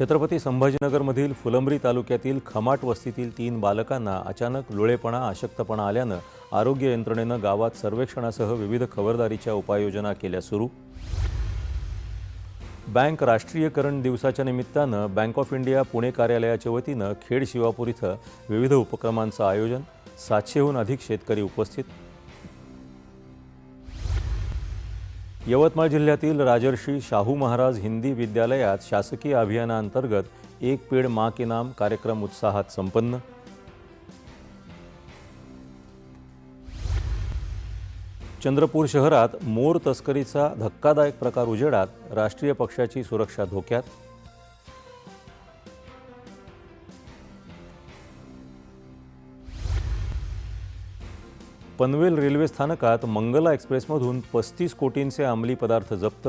छत्रपती संभाजीनगरमधील फुलंब्री तालुक्यातील खमाट वस्तीतील तीन बालकांना अचानक लोळेपणा अशक्तपणा आल्यानं आरोग्य यंत्रणेनं गावात सर्वेक्षणासह विविध खबरदारीच्या उपाययोजना केल्या सुरू. बँक राष्ट्रीयकरण दिवसाच्या निमित्तानं बँक ऑफ इंडिया पुणे कार्यालयाच्या वतीनं खेड शिवापूर इथं विविध उपक्रमांचं आयोजन सातशेहून अधिक शेतकरी उपस्थित यवतमाळ जिल्ह्यातील राजर्षी शाहू महाराज हिंदी विद्यालयात शासकीय अभियानांतर्गत एक पेड माँ के नाम कार्यक्रम उत्साहात संपन्न. चंद्रपूर शहरात मोर तस्करीचा धक्कादायक प्रकार उजेडात राष्ट्रीय पक्षाची सुरक्षा धोक्यात. पनवेल रेल्वे स्थानकात मंगला एक्सप्रेसमधून पस्तीस कोटींचे अंमली पदार्थ जप्त.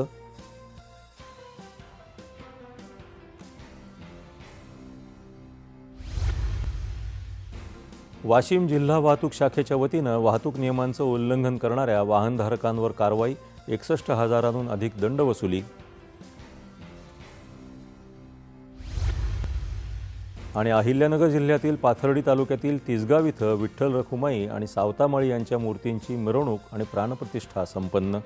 वाशिम जिल्हा वाहतूक शाखेच्या वतीनं वाहतूक नियमांचं उल्लंघन करणाऱ्या वाहनधारकांवर कारवाई एकसष्ट हजारांहून अधिक दंड वसुली. आणि अहिल्यानगर जिल्ह्यातील पाथर्डी तालुक्यातील तिसगाव इथं विठ्ठल रखुमाई आणि सावतामाळी यांच्या मूर्तींची मिरवणूक आणि प्राणप्रतिष्ठा संपन्न.